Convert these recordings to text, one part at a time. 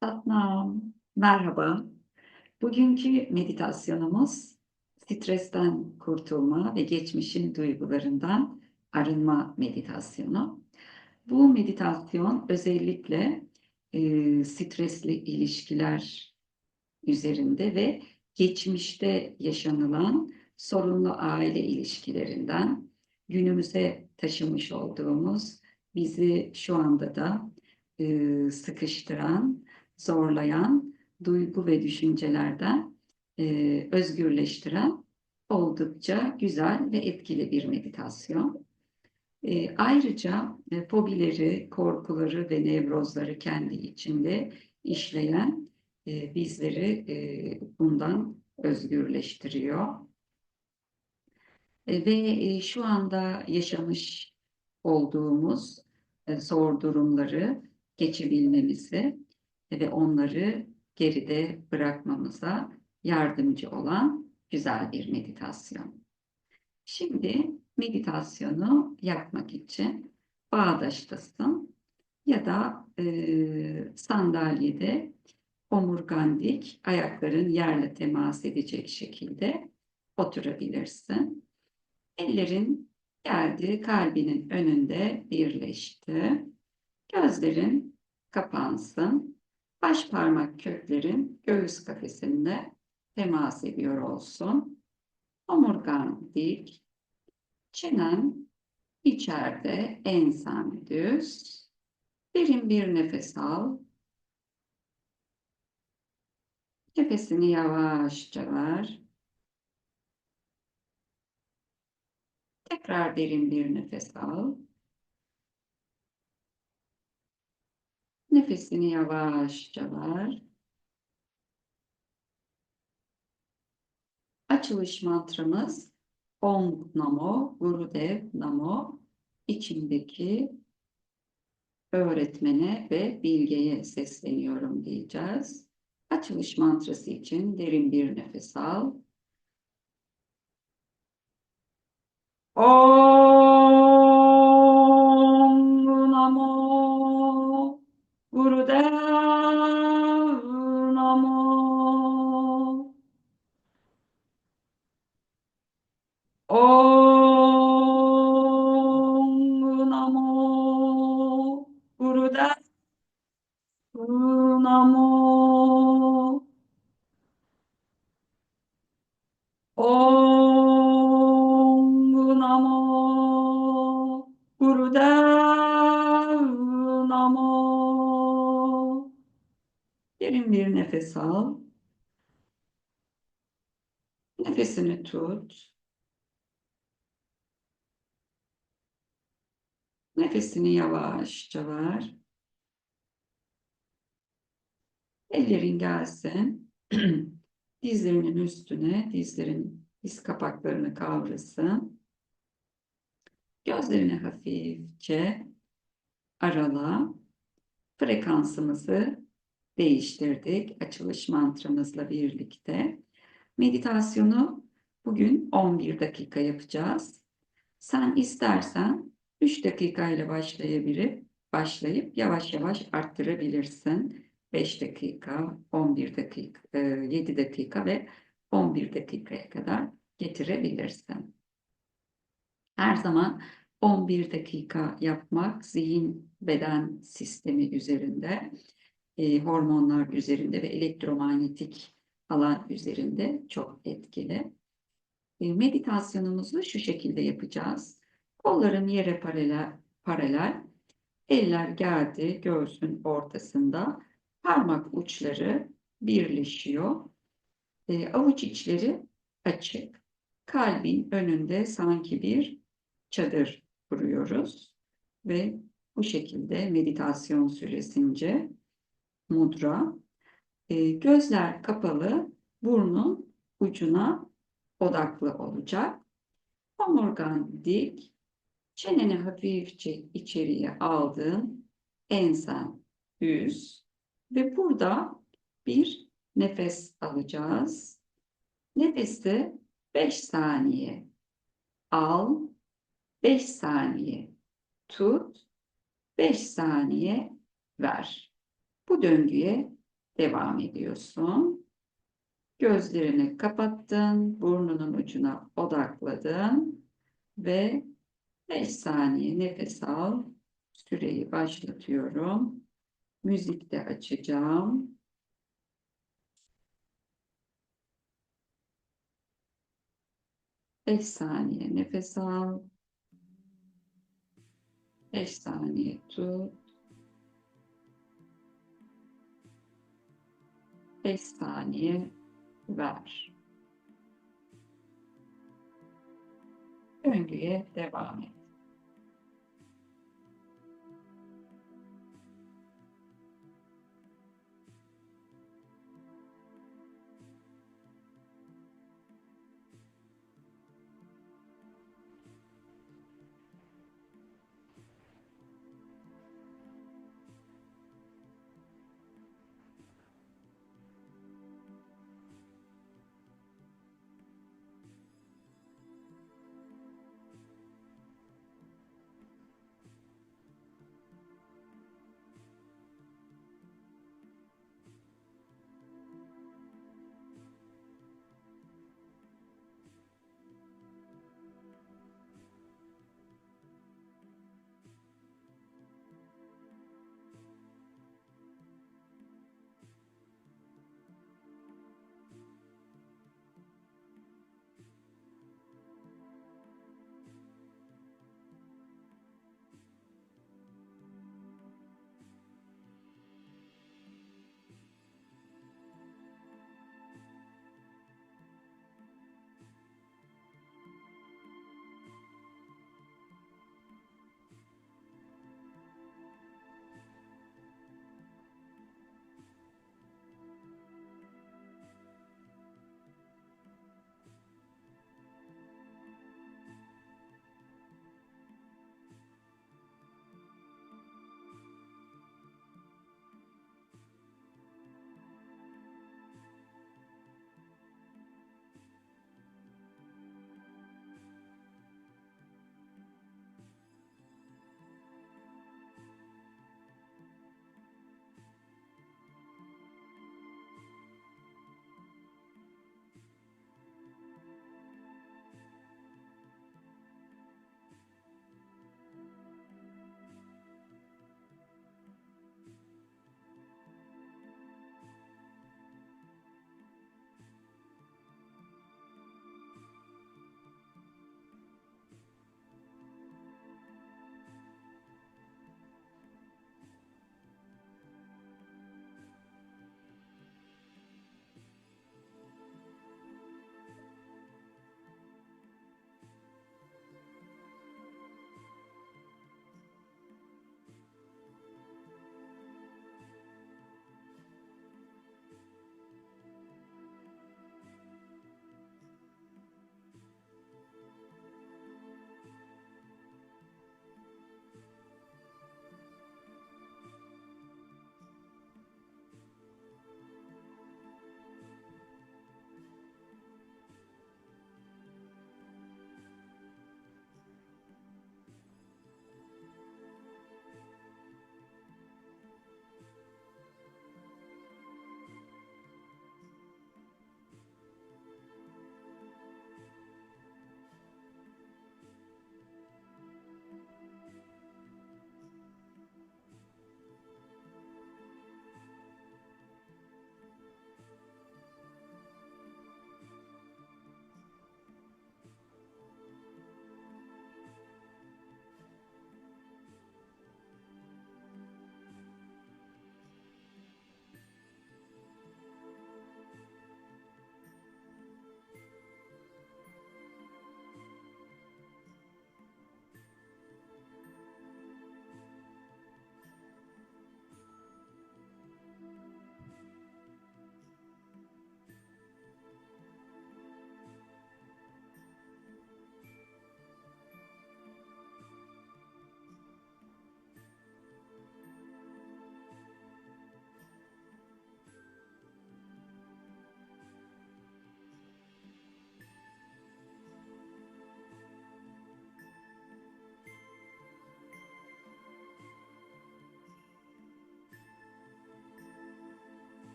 Tatnam, merhaba. Bugünkü meditasyonumuz stresten kurtulma ve geçmişin duygularından arınma meditasyonu. Bu meditasyon özellikle e, stresli ilişkiler üzerinde ve geçmişte yaşanılan sorunlu aile ilişkilerinden günümüze taşımış olduğumuz bizi şu anda da e, sıkıştıran zorlayan duygu ve düşüncelerden e, özgürleştiren oldukça güzel ve etkili bir meditasyon. E, ayrıca e, fobileri, korkuları ve nevrozları kendi içinde işleyen e, bizleri e, bundan özgürleştiriyor. E, ve e, şu anda yaşamış olduğumuz e, zor durumları geçebilmemizi ve onları geride bırakmamıza yardımcı olan güzel bir meditasyon. Şimdi meditasyonu yapmak için bağdaştasın ya da e, sandalyede omurgan dik, ayakların yerle temas edecek şekilde oturabilirsin. Ellerin geldi kalbinin önünde birleşti. Gözlerin kapansın. Baş parmak köklerin göğüs kafesinde temas ediyor olsun. Omurgan dik. Çenen içeride ensen düz. Derin bir nefes al. Nefesini yavaşça ver. Tekrar derin bir nefes al. Nefesini yavaşça ver. Açılış mantramız Om Namo, Gurudev Namo, içimdeki öğretmene ve bilgeye sesleniyorum diyeceğiz. Açılış mantrası için derin bir nefes al. Om Gurudev Namo. Om Derin bir nefes al. Nefesini tut. Nefesini yavaşça ver. Ellerin gelsin. Dizlerinin üstüne, dizlerin diz kapaklarını kavrasın. Gözlerini hafifçe arala. Frekansımızı değiştirdik açılış mantramızla birlikte. Meditasyonu bugün 11 dakika yapacağız. Sen istersen 3 dakika ile başlayıp yavaş yavaş arttırabilirsin. 5 dakika, 11 dakika, 7 dakika ve 11 dakikaya kadar getirebilirsin. Her zaman 11 dakika yapmak zihin beden sistemi üzerinde, e, hormonlar üzerinde ve elektromanyetik alan üzerinde çok etkili. E, meditasyonumuzu şu şekilde yapacağız. Kolların yere paralel, paralel eller geldi göğsün ortasında, parmak uçları birleşiyor. E, avuç içleri açık. Kalbin önünde sanki bir çadır kuruyoruz ve bu şekilde meditasyon süresince mudra e, gözler kapalı burnun ucuna odaklı olacak. Omurgan dik, çeneni hafifçe içeriye aldın, ensen düz ve burada bir nefes alacağız. Nefesi 5 saniye al, 5 saniye tut, 5 saniye ver. Bu döngüye devam ediyorsun. Gözlerini kapattın, burnunun ucuna odakladın ve 5 saniye nefes al. Süreyi başlatıyorum. Müzik de açacağım. Beş saniye nefes al. Beş saniye tut. Beş saniye ver. Döngüye devam et.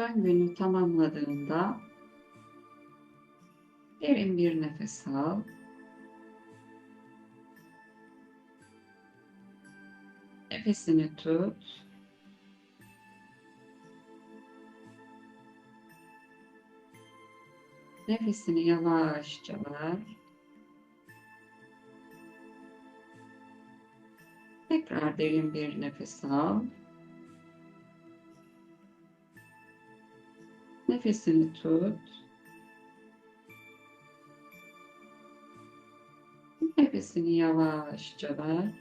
Ön günü tamamladığında derin bir nefes al. Nefesini tut. Nefesini yavaşça ver. Tekrar derin bir nefes al. Nefesini tut. Nefesini yavaşça ver.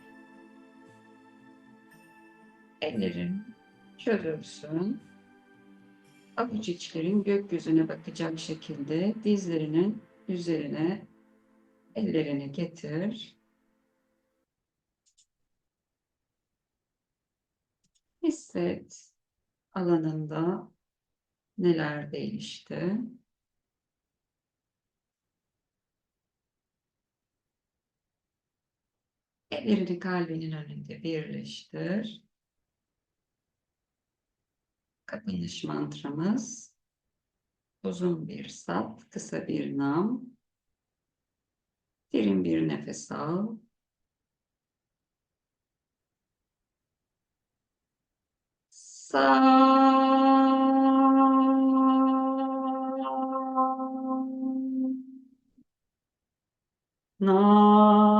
Ellerin çözülsün. Avuç içlerin gökyüzüne bakacak şekilde dizlerinin üzerine ellerini getir. Hisset alanında neler değişti. Ellerini kalbinin önünde birleştir. Kapanış mantramız uzun bir sat, kısa bir nam. Derin bir nefes al. Sam. Nam.